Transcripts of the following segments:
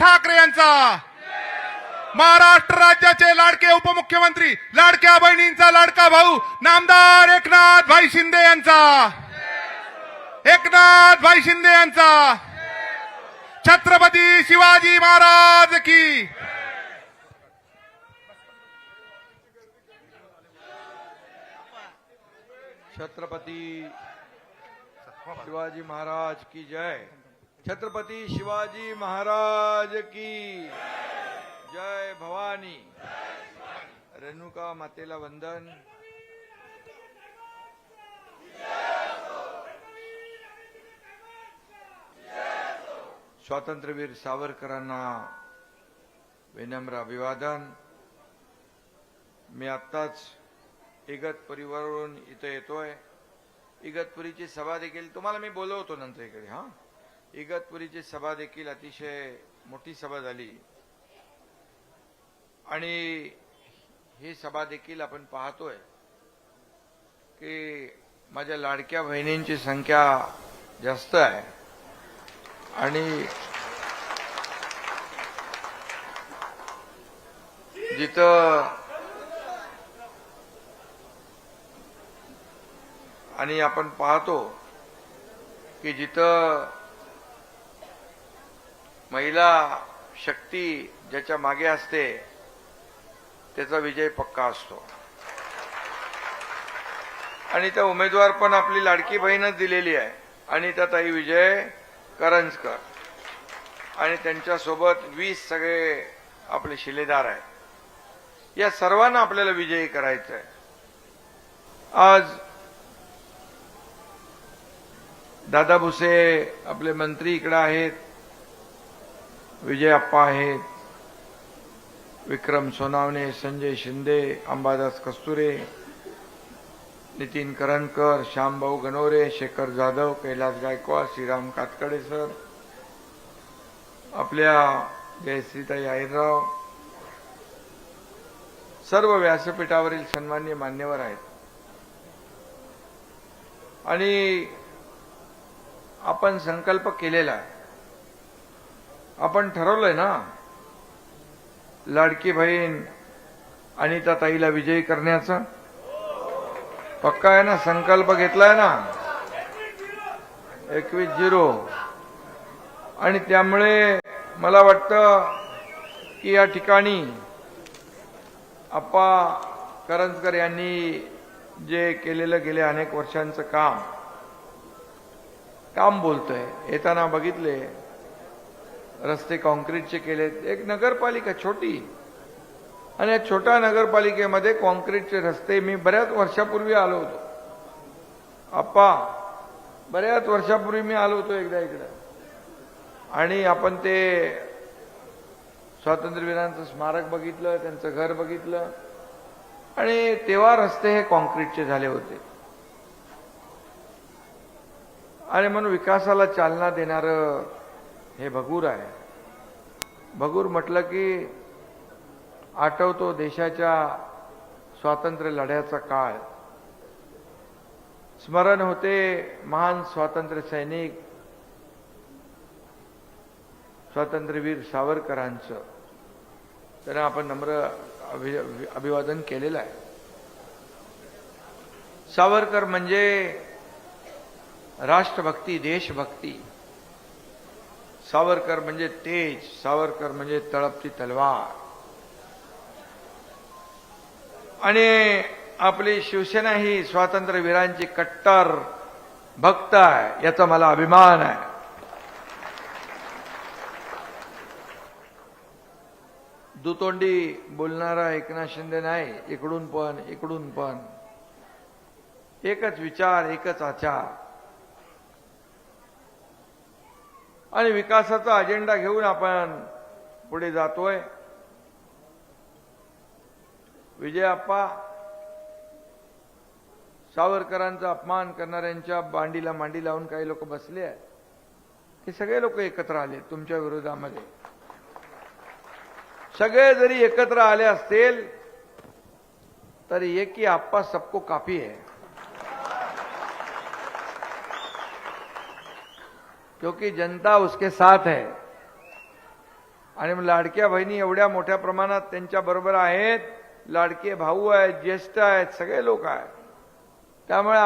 ठाकरे यांचा. महाराष्ट्र राज्याचे लाडके उपमुख्यमंत्री लाडक्या बहिणींचा लाडका भाऊ नामदार एकनाथ भाई शिंदे यांचा. एकनाथ भाई शिंदे यांचा. छत्रपती शिवाजी महाराज की. छत्रपती शिवाजी महाराज की जय. छत्रपती शिवाजी महाराज की। जय भवानी। रेणुका मातेला वंदन। स्वातंत्र्यवीर सावरकरांना विनम्र अभिवादन. मी आत्ताच इगतपुरीवरून इथं येतोय. इगतपुरीची सभा देखील तुम्हाला मी बोलवतो नंतर इकडे हा? इगतपुरीची सभा देखील अतिशय मोठी सभा झाली. आणि ही सभा देखील आपण पाहतोय की माझ्या लाडक्या बहिणींची संख्या जास्त आहे. आणि जिथं आणि आपण पाहतो की जिथं महिला शक्ती ज्याच्या मागे असते त्याचा विजय पक्का असतो. आणि त्या उमेदवार पण आपली लाडकी बहीणच दिलेली आहे. आणि त्या ताई विजय करंजकर. आणि त्यांच्यासोबत वीस सगळे आपले शिलेदार आहेत. या सर्वांना आपल्याला विजयी करायचं आहे आज दादा भुसे आपले मंत्री इकडे आहेत. विजय अप्पा आहेत विक्रम सोनावणे संजय शिंदे अंबादास कस्तुरे नितीन करंजकर श्यामभाऊ गणोरे शेखर जाधव कैलास गायकवाड श्रीराम कातकडे सर आपल्या जयश्रीताई आहिरराव सर्व व्यासपीठावरील सन्मान्य मान्यवर आहेत. आणि आपण संकल्प केलेला आहे. आपण ठरवलंय ना? लाडकी बहीण आणि त्या ताईला विजयी करण्याचा? पक्का आहे ना? संकल्प घेतलाय ना? एकवीस झिरो. आणि त्यामुळे मला वाटतं की या ठिकाणी आप्पा करंजकर यांनी जे केलेलं गेले अनेक वर्षांचं काम काम बोलतोय. येताना बघितले. रस्ते कॉन्क्रीटचे केलेत एक नगरपालिका छोटी. आणि या छोट्या नगरपालिकेमध्ये कॉन्क्रीटचे रस्ते मी बऱ्याच वर्षापूर्वी आलो होतो. आप्पा बऱ्याच वर्षापूर्वी मी आलो होतो एकदा इकडं. आणि आपण ते स्वातंत्र्यवीरांचं स्मारक बघितलं त्यांचं घर बघितलं. आणि तेव्हा रस्ते हे कॉन्क्रीटचे झाले होते. आणि म्हणून विकासाला चालना देणारं हे भगूर आहे. भगूर म्हटलं की आठवतो देशाच्या स्वातंत्र्य लढ्याचा काळ. स्मरण होते महान स्वातंत्र्य सैनिक स्वातंत्र्यवीर सावरकरांचं. त्यांना आपण नम्र अभि अभिवादन केलेलं आहे. सावरकर म्हणजे राष्ट्रभक्ती देशभक्ती. सावरकर म्हणजे तेज सावरकर म्हणजे तळपती तलवार. आणि आपली शिवसेना ही स्वातंत्र्यवीरांची कट्टर भक्त आहे याचा मला अभिमान आहे. दुतोंडी बोलणारा एकनाथ शिंदे नाही इकडून पण इकडून पण. एकच विचार एकच आचार. आणि विकासाचा अजेंडा घेऊन आपण पुढे जातोय. विजयाप्पा सावरकरांचा अपमान करणाऱ्यांच्या बांडीला मांडी लावून काही लोक बसले आहेत. हे सगळे लोक एकत्र आले तुमच्या विरोधामध्ये. सगळे जरी एकत्र आले असतील तरी एक की आप्पा सबको काफी है. क्योंकि जनता उसके साथ है। आणि मग लाडक्या बहिणी एवढ्या मोठ्या प्रमाणात त्यांच्या बरोबर आहेत. लाडके भाऊ आहेत ज्येष्ठ आहेत सगळे लोक आहेत. त्यामुळे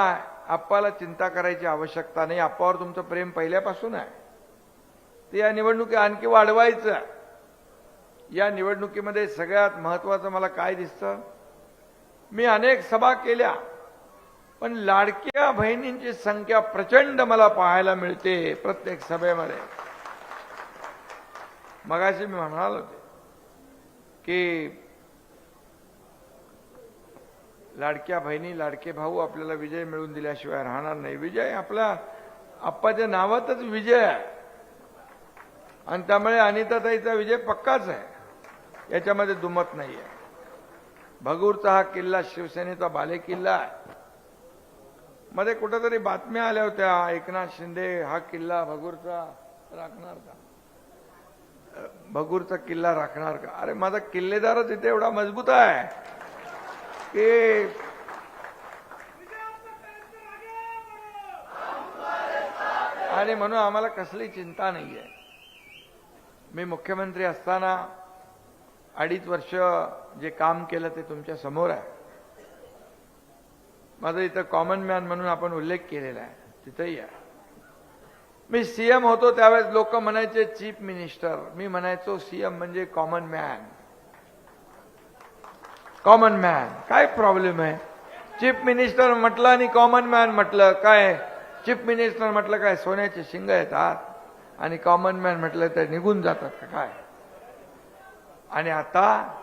आप्पाला चिंता करायची आवश्यकता नाही. आप्पावर तुमचं प्रेम पहिल्यापासून आहे. ते या निवडणुकी आणखी वाढवायचं आहे. या निवडणुकीमध्ये सगळ्यात महत्वाचं मला काय दिसतं? मी अनेक सभा केल्या. पण लाडक्या बहिणींची संख्या प्रचंड मला पाहायला मिळते प्रत्येक सभेमध्ये. मगाशी मी म्हणाल होते की लाडक्या बहिणी लाडके भाऊ आपल्याला विजय मिळवून दिल्याशिवाय राहणार नाही. विजय आपल्या आप्पाच्या नावातच विजय आहे. आणि त्यामुळे अनिताताईचा विजय पक्काच आहे. याच्यामध्ये दुमत नाही आहे भगूरचा हा किल्ला शिवसेनेचा बाले किल्ला आहे. मध्ये कुठेतरी बातम्या आल्या होत्या एकनाथ शिंदे हा किल्ला भगूरचा राखणार का? भगूरचा किल्ला राखणार का? अरे माझा किल्लेदारच इथे एवढा मजबूत आहे. की आणि म्हणून आम्हाला कसली चिंता नाही आहे मी मुख्यमंत्री असताना अडीच वर्ष जे काम केलं ते तुमच्यासमोर आहे. माझं इथं कॉमन मॅन म्हणून आपण उल्लेख केलेला आहे. तिथंही आहे. मी सीएम होतो त्यावेळेस लोक म्हणायचे चीफ मिनिस्टर मी म्हणायचो सीएम म्हणजे कॉमन मॅन कॉमन मॅन काय प्रॉब्लेम आहे? चीफ मिनिस्टर म्हटलं आणि कॉमन मॅन म्हटलं. काय? चीफ मिनिस्टर म्हटलं काय? सोन्याचे शिंग येतात आणि कॉमन मॅन म्हटलं तर निघून जातात का काय? आणि आता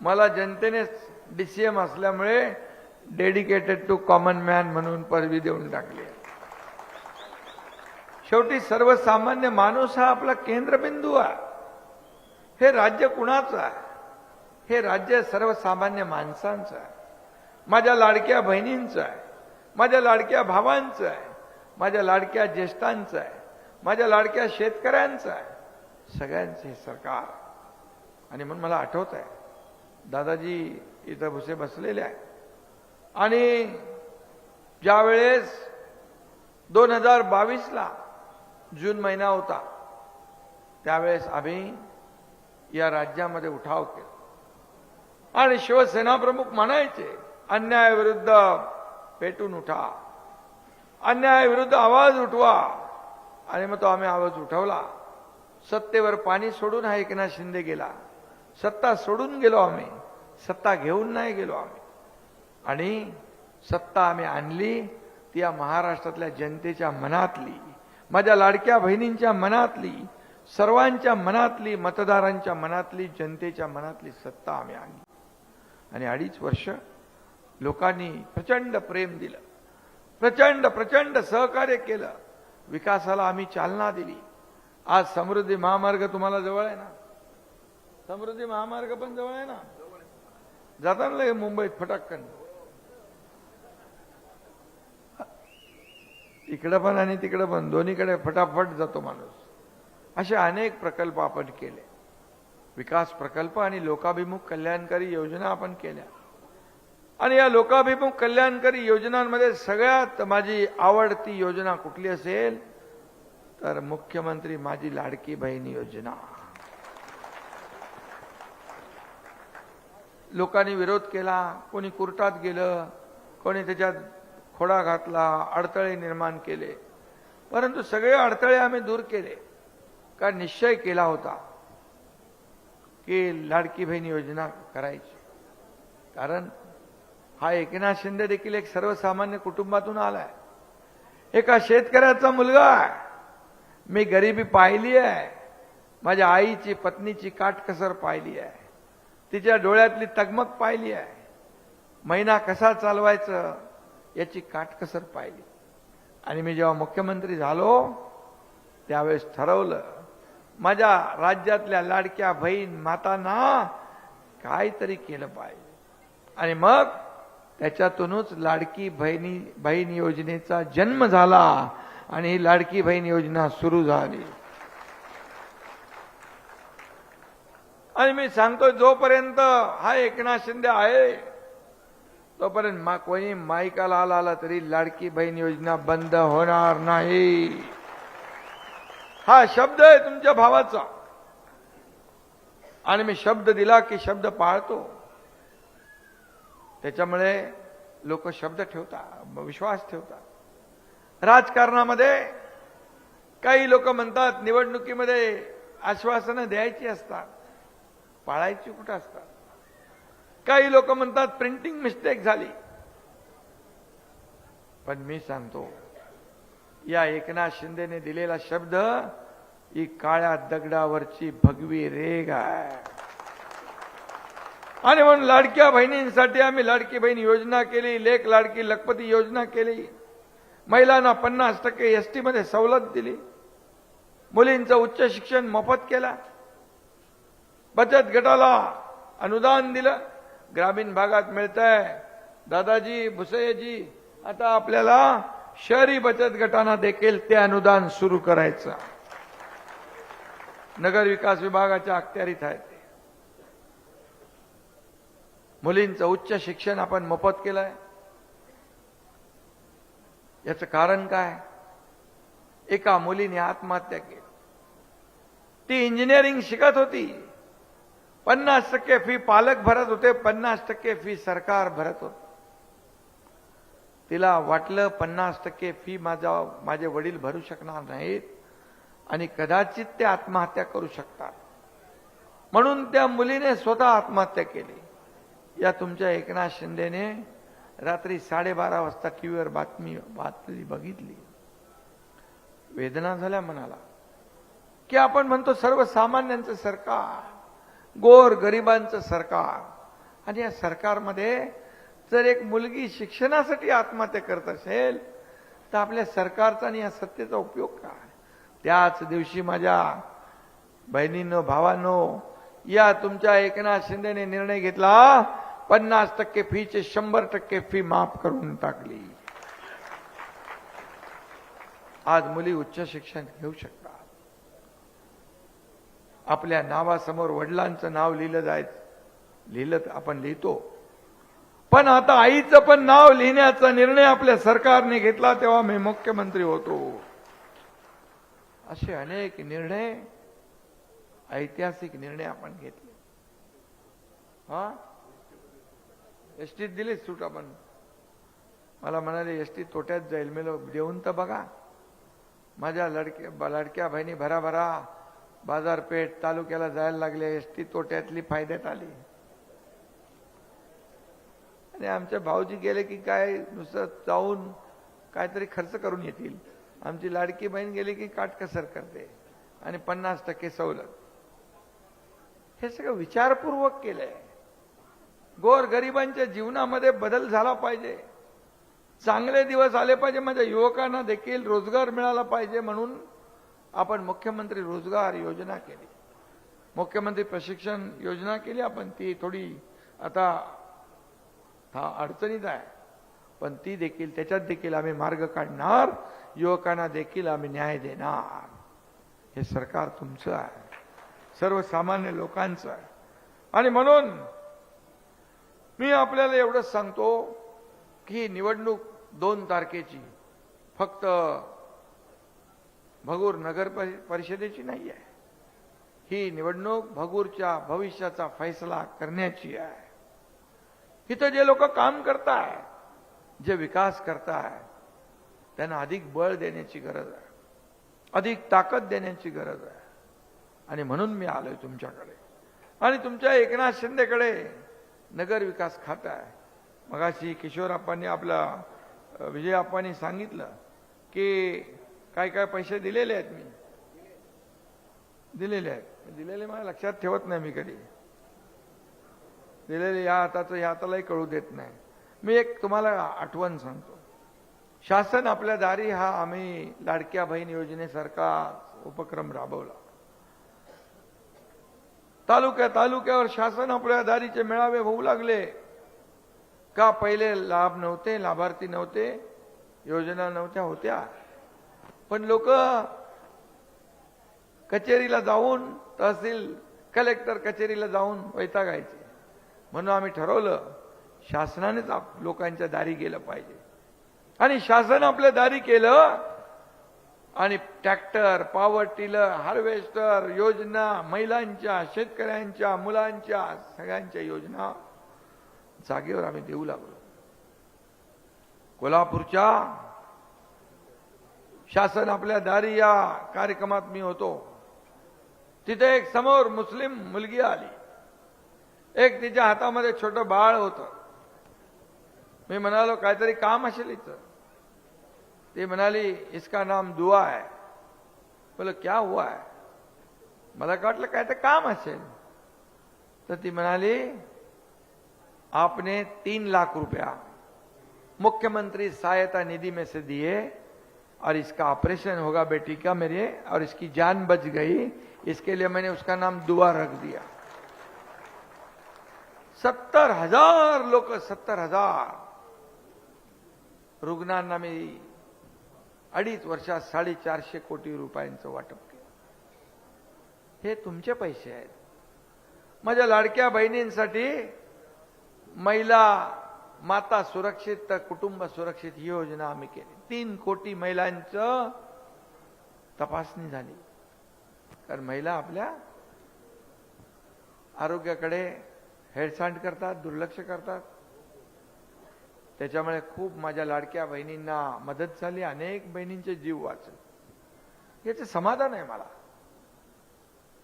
मला जनतेनेच डीसीएम असल्यामुळे डेडिकेटेड टू कॉमन मॅन म्हणून पदवी देऊन टाकली. आहे. शेवटी सर्वसामान्य माणूस हा आपला केंद्रबिंदू आहे. हे राज्य कुणाचं आहे? हे राज्य सर्वसामान्य माणसांचं आहे. माझ्या लाडक्या बहिणींचं आहे. माझ्या लाडक्या भावांचं आहे. माझ्या लाडक्या ज्येष्ठांचं आहे. माझ्या लाडक्या शेतकऱ्यांचं आहे. सगळ्यांचे हे सरकार. आणि म्हणून मला आठवत आहे दादाजी इथं भुसे बसलेले आहे आणि ज्यावेळेस दोन हजार बावीसला जून महिना होता त्यावेळेस आम्ही या राज्यामध्ये उठाव केला. आणि शिवसेना प्रमुख म्हणायचे अन्यायाविरुद्ध पेटून उठा अन्यायाविरुद्ध आवाज उठवा. आणि मग तो आम्ही आवाज उठवला. सत्तेवर पाणी सोडून हा एकनाथ शिंदे गेला? सत्ता सोडून गेलो आम्ही. सत्ता घेऊन नाही गेलो आम्ही. आणि सत्ता आम्ही आणली ती या महाराष्ट्रातल्या जनतेच्या मनातली माझ्या लाडक्या बहिणींच्या मनातली सर्वांच्या मनातली मतदारांच्या मनातली जनतेच्या मनातली सत्ता आम्ही आणली. आणि अडीच वर्ष लोकांनी प्रचंड प्रेम दिलं प्रचंड प्रचंड सहकार्य केलं विकासाला आम्ही चालना दिली. आज समृद्धी महामार्ग तुम्हाला जवळ आहे ना? समृद्धी महामार्ग पण जवळ आहे ना? जाताना मुंबईत फटाक्कन इकडं पण आणि तिकडं पण दोन्हीकडे फटाफट जातो माणूस. असे अनेक प्रकल्प आपण केले. विकास प्रकल्प आणि लोकाभिमुख कल्याणकारी योजना आपण केल्या. आणि या लोकाभिमुख कल्याणकारी योजनांमध्ये सगळ्यात माझी आवडती योजना कुठली असेल? तर मुख्यमंत्री माझी लाडकी बहीण योजना. लोकांनी विरोध केला कोणी कुर्टात गेलं कोणी त्याच्यात खोडा घातला अडथळे निर्माण केले. परंतु सगळे अडथळे आम्ही दूर केले. का निश्चय केला होता की लाडकी बहीण योजना करायची. कारण हा एकनाथ शिंदे देखील एक सर्वसामान्य कुटुंबातून आलाय. एका शेतकऱ्याचा मुलगा आहे. मी गरिबी पाहिली आहे. माझ्या आईची पत्नीची काटकसर पाहिली आहे. तिच्या डोळ्यातली तगमग पाहिली आहे. महिना कसा चालवायचं? याची काटकसर पाहिली. आणि मी जेव्हा मुख्यमंत्री झालो त्यावेळेस ठरवलं माझ्या राज्यातल्या लाडक्या बहीण मातांना काहीतरी केलं पाहिजे. आणि मग त्याच्यातूनच लाडकी बहिणी बहीण योजनेचा जन्म झाला आणि ही लाडकी बहीण योजना सुरू झाली. आणि मी सांगतो जोपर्यंत हा एकनाथ शिंदे आहे तोपर्यंत मा कोणी माईकाला आला आला तरी लाडकी बहीण योजना बंद होणार नाही. हा शब्द आहे तुमच्या भावाचा. आणि मी शब्द दिला की शब्द पाळतो. त्याच्यामुळे लोक शब्द ठेवतात विश्वास ठेवतात. राजकारणामध्ये काही लोक म्हणतात निवडणुकीमध्ये आश्वासनं द्यायची असतात पाळायची कुठं असतात? काही लोक म्हणतात प्रिंटिंग मिस्टेक झाली. पण मी सांगतो या एकनाथ शिंदेने दिलेला शब्द ही काळ्या दगडावरची भगवी रेग आहे. आणि म्हणून लाडक्या बहिणींसाठी आम्ही लाडकी बहीण योजना केली लेख लाडकी लखपती योजना केली महिलांना पन्नास टक्के एसटी मध्ये सवलत दिली मुलींचं उच्च शिक्षण मोफत केला बचत गटाला अनुदान दिलं ग्रामीण भागात मिळत आहे दादाजी भुसयजी आता आपल्याला शहरी बचत गटांना देखील ते अनुदान सुरू करायचं. नगर विकास विभागाच्या अखत्यारीत आहे ते. मुलींचं उच्च शिक्षण आपण मोफत केलंय. याचं कारण काय? एका मुलीने आत्महत्या केली. ती इंजिनिअरिंग शिकत होती. पन्नास टक्के फी पालक भरत होते पन्नास टक्के फी सरकार भरत होत. तिला वाटलं पन्नास टक्के फी माझा माझे वडील भरू शकणार नाहीत आणि कदाचित ते आत्महत्या करू शकतात. म्हणून त्या मुलीने स्वतः आत्महत्या केली. या तुमच्या एकनाथ शिंदेने रात्री साडेबारा वाजता टीव्हीवर बातमी बातमी बघितली. वेदना झाल्या मनाला. की आपण म्हणतो सर्वसामान्यांचं सरकार. गोर गरिबांचं सरकार. आणि या सरकारमध्ये जर एक मुलगी शिक्षणासाठी आत्महत्या करत असेल तर आपल्या सरकारचा आणि या सत्तेचा उपयोग काय? त्याच दिवशी माझ्या बहिणींनो भावांनो या तुमच्या एकनाथ शिंदेने निर्णय घेतला पन्नास टक्के फीचे शंभर टक्के फी माफ करून टाकली. आज मुली उच्च शिक्षण घेऊ शकतात. आपल्या नावासमोर वडिलांचं नाव लिहिलं जायचं. लिहिलं आपण लिहितो. पण आता आईचं पण नाव लिहिण्याचा निर्णय आपल्या सरकारने घेतला तेव्हा मी मुख्यमंत्री होतो. असे अनेक निर्णय ऐतिहासिक निर्णय आपण घेतले. हा? एसटीत दिलीच सूट आपण. मला म्हणाले एसटी तोट्यात जाईल. मी देऊन तर बघा. माझ्या लडक्या लडक्या बहिणी भराभरा बाजारपेठ तालुक्याला जायला लागले एसटी तोट्यातली फायद्यात आली. आणि आमच्या भाऊजी गेले की काय नुसतं जाऊन काहीतरी खर्च करून येतील. आमची लाडकी बहीण गेली की काटकसर करते आणि पन्नास टक्के सवलत. हे सगळं विचारपूर्वक केलंय. गोर गरिबांच्या जीवनामध्ये बदल झाला पाहिजे. चांगले दिवस आले पाहिजे माझ्या युवकांना देखील रोजगार मिळाला पाहिजे म्हणून आपण मुख्यमंत्री रोजगार योजना केली. मुख्यमंत्री प्रशिक्षण योजना केली आपण ती थोडी आता हा अडचणीत आहे. पण ती देखील त्याच्यात देखील आम्ही मार्ग काढणार युवकांना देखील आम्ही न्याय देणार. हे सरकार तुमचं आहे. सर्वसामान्य लोकांचं आहे. आणि म्हणून मी आपल्याला एवढंच सांगतो की निवडणूक दोन तारखेची फक्त भगूर नगर परि- परिषदेची नाही आहे ही निवडणूक भगूरच्या भविष्याचा फैसला करण्याची आहे. इथं जे लोक काम करताय जे विकास करताय त्यांना अधिक बळ देण्याची गरज आहे. अधिक ताकद देण्याची गरज आहे. आणि म्हणून मी आलोय तुमच्याकडे. आणि तुमच्या एकनाथ शिंदेकडे नगर विकास खातं आहे. मगाशी किशोर आप्पांनी आपला विजय सांगितलं की काय काय पैसे दिलेले आहेत मी? दिलेले आहेत. दिलेले मला लक्षात ठेवत नाही मी कधी. दिलेले या हाताचं या हातालाही कळू देत नाही. मी एक तुम्हाला आठवण सांगतो. शासन आपल्या दारी हा आम्ही लाडक्या बहीण योजनेसारखा उपक्रम राबवला. तालुक्या तालुक्यावर शासन आपल्या दारीचे मेळावे होऊ लागले. का पहिले लाभ नव्हते लाभार्थी नव्हते योजना नव्हत्या होत्या. पण लोक कचेरीला जाऊन तहसील कलेक्टर कचेरीला जाऊन वैतागायचे. म्हणून आम्ही ठरवलं शासनानेच आप- लोकांच्या दारी गेलं पाहिजे. आणि शासन आपल्या दारी केलं आणि ट्रॅक्टर पॉवर टिलर हार्वेस्टर योजना महिलांच्या शेतकऱ्यांच्या मुलांच्या सगळ्यांच्या योजना जागेवर आम्ही देऊ लागलो. कोल्हापूरच्या शासन आपल्या दारी या कार्यक्रमात मी होतो. तिथे एक समोर मुस्लिम मुलगी आली. एक तिच्या हातामध्ये छोटं बाळ होतं. मी म्हणालो काहीतरी काम असेल इथं. ती म्हणाली इसका नाम दुआ आहे बोल क्या हुआ है? मला काय वाटलं काय तर काम असेल. तर ती म्हणाली आपने तीन लाख रुपया मुख्यमंत्री सहायता निधी में से दिए और इसका ऑपरेशन होगा बेटी का मेरे और इसकी जान बच गई। इसके लिए मैंने उसका नाम दुआ रख दिया। सत्तर हजार लोक सत्तर हजार। रुग्णांना मी अडीच वर्षात साडेचारशे कोटी रुपयांचं वाटप केलं. हे तुमचे पैसे आहेत. माझ्या लाडक्या बहिणींसाठी महिला माता सुरक्षित तर कुटुंब सुरक्षित ही योजना आम्ही केली. तीन कोटी महिलांचं तपासणी झाली. कारण महिला आपल्या आरोग्याकडे हेळसांड करतात दुर्लक्ष करतात. त्याच्यामुळे खूप माझ्या लाडक्या बहिणींना मदत झाली अनेक बहिणींचे जीव वाचले. याचं समाधान आहे मला.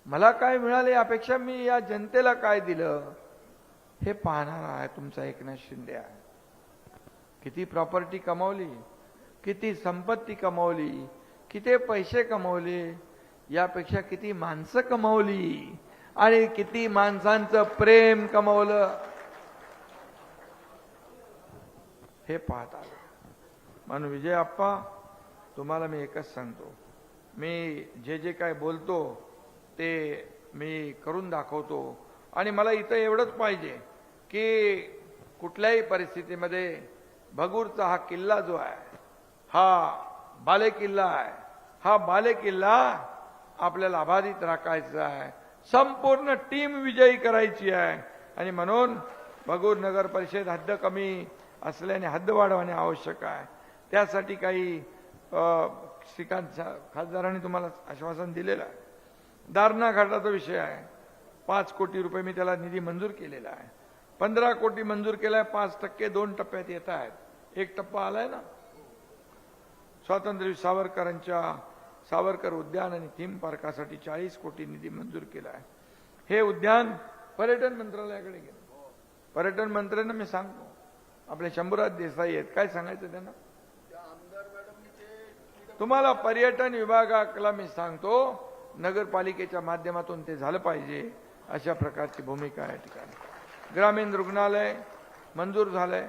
मला काय मिळाले यापेक्षा मी या जनतेला काय दिलं? हे पाहणार आहे तुमचा एकनाथ शिंदे आहे. किती प्रॉपर्टी कमावली किती संपत्ती कमावली किती पैसे कमावले यापेक्षा किती माणसं कमावली आणि किती माणसांचं प्रेम कमावलं. हे पाहत आलं. म्हणून विजय आप्पा तुम्हाला मी एकच सांगतो. मी जे जे काय बोलतो ते मी करून दाखवतो. आणि मला इथं एवढंच पाहिजे की कुठल्याही परिस्थितीमध्ये भगूरचा हा किल्ला जो आहे हा बाले किल्ला आहे हा बाले किल्ला आपल्याला अबाधित राखायचा आहे संपूर्ण टीम विजयी करायची आहे. आणि म्हणून भगूर नगर परिषद हद्द कमी असल्याने हद्द वाढवणे आवश्यक आहे. त्यासाठी काही श्रीकांत खासदारांनी तुम्हाला आश्वासन दिलेलं आहे. दारणा घाटाचा विषय आहे. पाच कोटी रुपये मी त्याला निधी मंजूर केलेला आहे. पंधरा कोटी मंजूर केलाय पाच टक्के दोन टप्प्यात येत आहेत. एक टप्पा आलाय ना? स्वातंत्र्यवीर सावरकरांच्या सावरकर उद्यान आणि थीम पार्कासाठी चाळीस कोटी निधी मंजूर केला आहे हे उद्यान पर्यटन मंत्रालयाकडे गेलं. पर्यटन मंत्र्यांना मी सांगतो. आपले शंभूराज देसाई आहेत. काय सांगायचं त्यांना? तुम्हाला पर्यटन विभागाला मी सांगतो नगरपालिकेच्या माध्यमातून ते झालं पाहिजे. अशा प्रकारची भूमिका आहे या ठिकाणी. ग्रामीण रुग्णालय मंजूर झालंय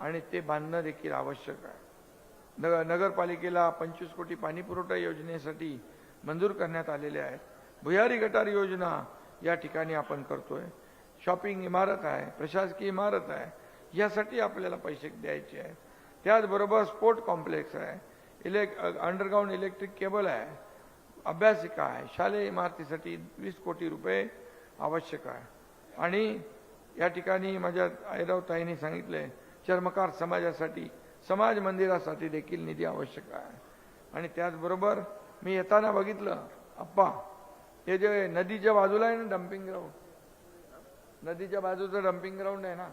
आणि ते बांधणं देखील आवश्यक आहे. नगर नगरपालिकेला पंचवीस कोटी पाणी पुरवठा योजनेसाठी मंजूर करण्यात आलेले आहेत. भुयारी गटार योजना या ठिकाणी आपण करतोय. शॉपिंग इमारत आहे प्रशासकीय इमारत आहे यासाठी आपल्याला पैसे द्यायचे आहेत. त्याचबरोबर स्पोर्ट कॉम्प्लेक्स आहे इलेक् अंडरग्राऊंड इलेक्ट्रिक केबल आहे अभ्यासिका आहे शालेय इमारतीसाठी वीस कोटी रुपये आवश्यक आहे. आणि या ठिकाणी माझ्या ऐराव ताईंनी सांगितलंय चर्मकार समाजासाठी समाज मंदिरासाठी देखील निधी आवश्यक आहे. आणि त्याचबरोबर मी येताना बघितलं आप्पा हे जे नदीच्या बाजूला आहे ना डम्पिंग ग्राउंड नदीच्या बाजूचं डम्पिंग ग्राउंड आहे ना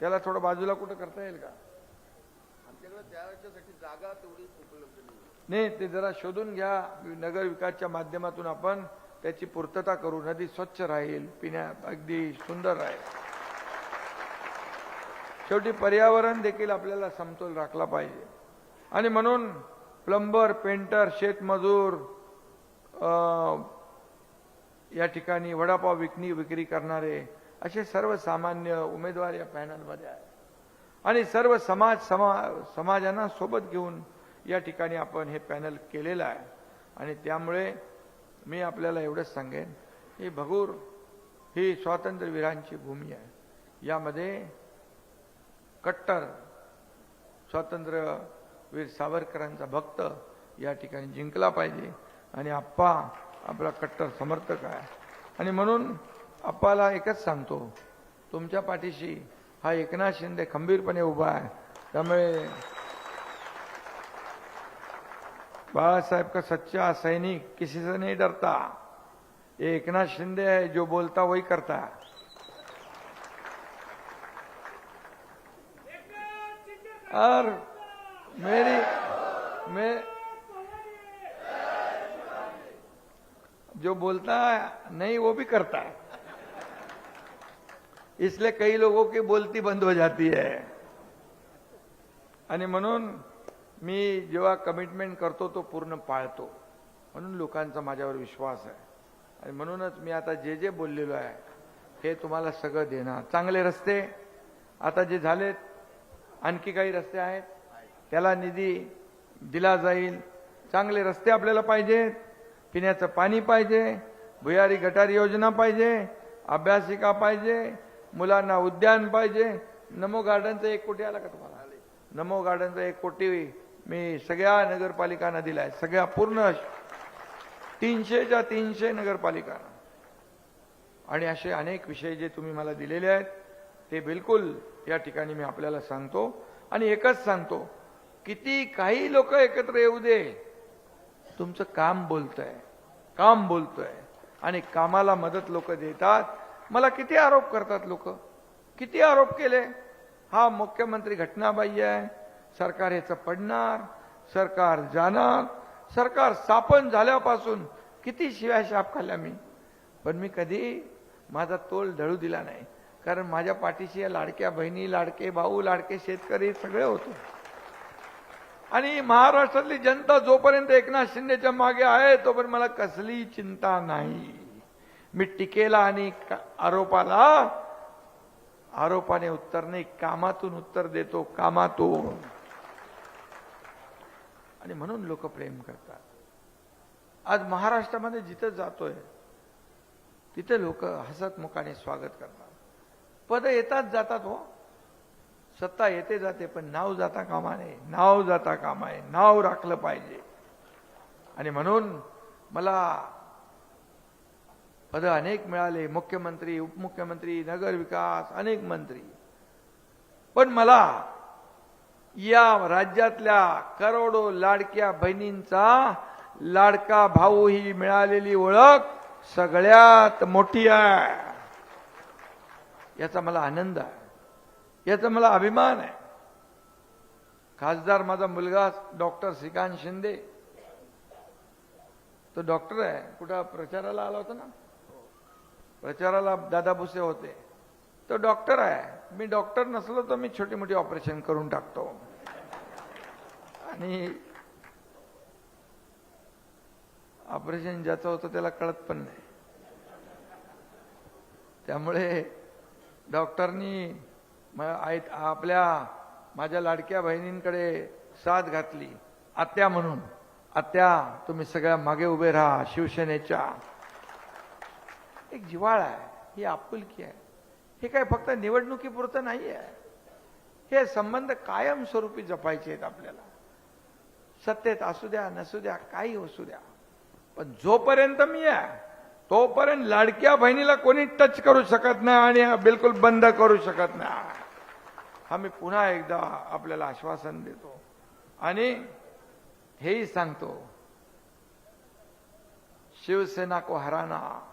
त्याला थोडं बाजूला कुठं करता येईल का? जागा तेवढी उपलब्ध नाही. नाही ते जरा शोधून घ्या नगर विकासच्या माध्यमातून आपण त्याची पूर्तता करू. नदी स्वच्छ राहील पिण्या अगदी सुंदर राहील. शेवटी पर्यावरण देखील आपल्याला समतोल राखला पाहिजे. आणि म्हणून प्लंबर पेंटर शेतमजूर अं, या ठिकाणी वडापाव विकणी विक्री करणारे असे सर्वसामान्य उमेदवार या पॅनलमध्ये आहेत. आणि सर्व समाज समा समाजांना सोबत घेऊन या ठिकाणी आपण हे पॅनल केलेलं आहे. आणि त्यामुळे मी आपल्याला एवढंच सांगेन की भगूर ही स्वातंत्र्यवीरांची भूमी आहे. यामध्ये कट्टर स्वातंत्र्यवीर सावरकरांचा भक्त या ठिकाणी जिंकला पाहिजे आणि आप्पा आपला कट्टर समर्थक आहे. आणि म्हणून आप्पाला एकच सांगतो तुमच्या पाठीशी हा एकनाथ शिंदे खंबीरपणे उभा आहे. त्यामुळे बाबा साहेब का सच्चा सैनिक किसी से नहीं डरता। ये एकनाथ शिंदे है, जो बोलता वही करता है। और मेरी, मैं, जो बोलता है, नहीं, वो भी करता है। इसलिए कई लोगों की बोलती बंद हो जाती है। आणि मी जेव्हा कमिटमेंट करतो तो पूर्ण पाळतो. म्हणून लोकांचा माझ्यावर विश्वास आहे. आणि म्हणूनच मी आता जे जे बोललेलो आहे हे तुम्हाला सगळं देणार. चांगले रस्ते आता जे झालेत आणखी काही रस्ते आहेत त्याला निधी दिला जाईल. चांगले रस्ते आपल्याला पाहिजेत पिण्याचं पाणी पाहिजे भुयारी गटार योजना पाहिजे अभ्यासिका पाहिजे मुलांना उद्यान पाहिजे. नमो गार्डनचं एक कोटी आला का तुम्हाला? नमो गार्डनचं एक कोटी मी सगळ्या नगरपालिकांना दिला आहे सगळ्या पूर्ण तीनशेच्या तीनशे नगरपालिकांना आणि असे अनेक विषय जे तुम्ही मला दिलेले आहेत ते बिलकुल या ठिकाणी मी आपल्याला सांगतो. आणि एकच सांगतो किती काही लोक एकत्र येऊ दे तुमचं काम बोलतंय काम बोलतोय. आणि कामाला मदत लोक देतात. मला किती आरोप करतात लोक? किती आरोप केले? हा मुख्यमंत्री घटनाबाह्य आहे सरकार याचं पडणार सरकार जाणार सरकार स्थापन झाल्यापासून किती शिवाय शाप खाल्ल्या मी. पण मी कधी माझा तोल ढळू दिला नाही. कारण माझ्या पाठीशी या लाडक्या बहिणी लाडके भाऊ लाडके शेतकरी सगळे होते. आणि महाराष्ट्रातली जनता जोपर्यंत एकनाथ शिंदेच्या मागे आहे तोपर्यंत मला कसली चिंता नाही. मी टीकेला आणि आरोपाला आरोपाने उत्तर नाही कामातून उत्तर देतो कामातून. आणि म्हणून लोक प्रेम करतात. आज महाराष्ट्रामध्ये जिथं जातोय तिथे लोक हसतमुखाने स्वागत करतात. पद येतात जातात हो. सत्ता येते जाते पण नाव जाता कामा नये. नाव जाता कामा आहे नाव राखलं पाहिजे. आणि म्हणून मला पद अनेक मिळाले. मुख्यमंत्री उपमुख्यमंत्री नगरविकास अनेक मंत्री. पण मला या राज्यातल्या करोडो लाडक्या बहिणींचा लाडका भाऊ ही मिळालेली ओळख सगळ्यात मोठी आहे. याचा मला आनंद आहे. याचा मला अभिमान आहे. खासदार माझा मुलगा डॉक्टर श्रीकांत शिंदे. तो डॉक्टर आहे. कुठं प्रचाराला आला होता ना? प्रचाराला दादा भुसे होते. तो डॉक्टर आहे. मी डॉक्टर नसलो तर मी छोटी मोठी ऑपरेशन करून टाकतो. आणि ऑपरेशन ज्याचं होतं त्याला कळत पण नाही. त्यामुळे डॉक्टरनी आपल्या माझ्या लाडक्या बहिणींकडे साथ घातली. आत्या म्हणून आत्या तुम्ही सगळ्या मागे उभे राहा शिवसेनेच्या. एक जिव्हाळा आहे ही आपुलकी आहे. हे काय फक्त निवडणुकीपुरतं नाही आहे हे संबंध कायमस्वरूपी जपायचे आहेत आपल्याला. सत्तेत असू द्या नसू द्या काही असू द्या. पण जोपर्यंत मी आहे तोपर्यंत लाडक्या बहिणीला कोणी टच करू शकत नाही आणि बिलकुल बंद करू शकत नाही. हा मी पुन्हा एकदा आपल्याला आश्वासन देतो. आणि हेही सांगतो शिवसेना को हराना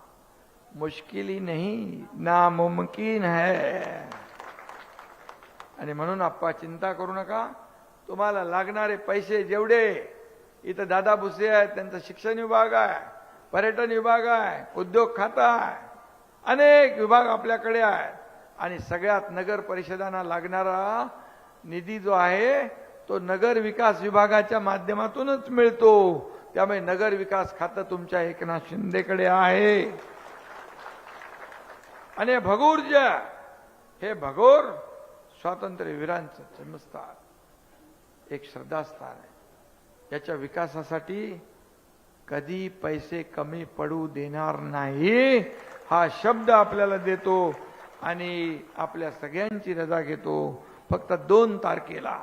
मुश्किल ही नहीं नामुमकिन है. आणि म्हणून आप्पा चिंता करू नका. तुम्हाला लागणारे पैसे जेवढे इथं दादा भुसे आहेत त्यांचा शिक्षण विभाग आहे पर्यटन विभाग आहे उद्योग खाता आहे अनेक विभाग आपल्याकडे आहेत. आणि सगळ्यात नगर परिषदांना लागणारा निधी जो आहे तो नगर विकास विभागाच्या माध्यमातूनच मिळतो. त्यामुळे नगर विकास खातं तुमच्या एकनाथ शिंदेकडे आहे. आणि हे भगूर जे हे भगोर स्वातंत्र्यवीरांचं जन्मस्थान. एक श्रद्धास्थान आहे. याच्या विकासासाठी कधी पैसे कमी पडू देणार नाही हा शब्द आपल्याला देतो आणि आपल्या सगळ्यांची रजा घेतो. फक्त दोन तारखेला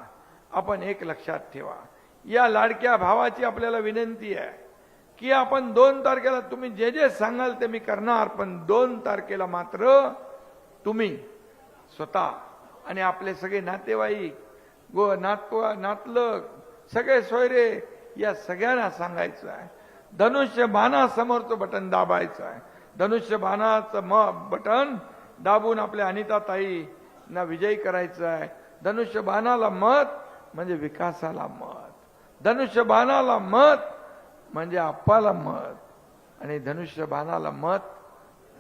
आपण एक लक्षात ठेवा. या लाडक्या भावाची आपल्याला विनंती आहे की आपण दोन तारखेला तुम्ही जे जे सांगाल ते मी करणार पण दोन तारखेला मात्र तुम्ही स्वतः आणि आपले सगळे नातेवाईक गो नातवा नातलं सगळे सोयरे या सगळ्यांना सांगायचं आहे. धनुष्य बाणासमोरचं बटन दाबायचं आहे. धनुष्य बाणाचं म बटन दाबून आपल्या अनिता ताईंना विजयी करायचं आहे. धनुष्य बाणाला मत म्हणजे विकासाला मत. धनुष्य बाणाला मत म्हणजे आप्पाला मत. आणि धनुष्य बाणाला मत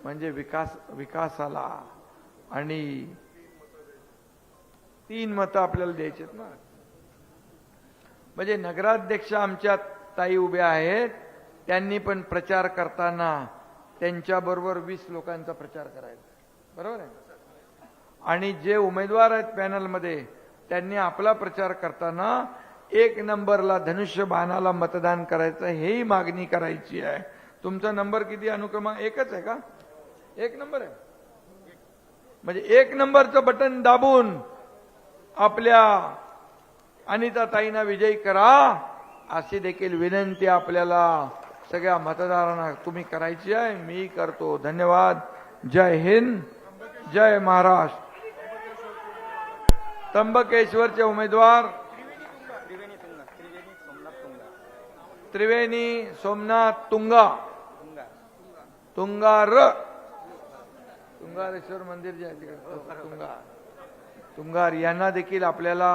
म्हणजे विकास विकासाला. आणि तीन मतं आपल्याला द्यायची आहेत ना. म्हणजे नगराध्यक्ष आमच्या ताई उभ्या आहेत त्यांनी पण प्रचार करताना त्यांच्याबरोबर वीस लोकांचा प्रचार करायचा. बरोबर आहे? आणि जे उमेदवार आहेत पॅनलमध्ये त्यांनी आपला प्रचार करताना एक नंबरला धनुष्य बाणाला मतदान करायचं हेही मागणी करायची आहे. तुमचा नंबर किती अनुक्रमांक एकच आहे का? एक नंबर आहे. म्हणजे एक नंबरचं बटन दाबून आपल्या अनिता ताईंना विजयी करा अशी देखील विनंती आपल्याला सगळ्या मतदारांना तुम्ही करायची आहे. मी करतो. धन्यवाद. जय हिंद. जय महाराष्ट्र. त्र्यंबकेश्वरचे उमेदवार त्रिवेणी सोमनाथ तुंगा. तुंगार. तुंगारेश्वर मंदिर जे आहे तिकडे. हो, तुंगा तुंगार यांना देखील आपल्याला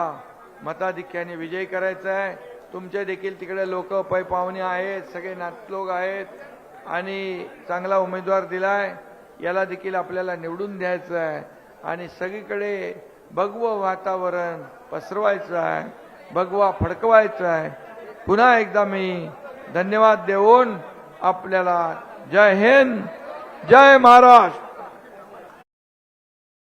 मताधिक्याने विजय करायचा आहे. तुमचे देखील तिकडे लोक पै पाहुणे आहेत सगळे नातलोक आहेत आणि चांगला उमेदवार दिलाय याला देखील आपल्याला निवडून द्यायचं आहे. आणि सगळीकडे भगवं वातावरण पसरवायचं आहे भगवा फडकवायचं आहे. पुन्हा एकदा मी धन्यवाद देऊन आपल्याला जय हिंद जय महाराष्ट्र.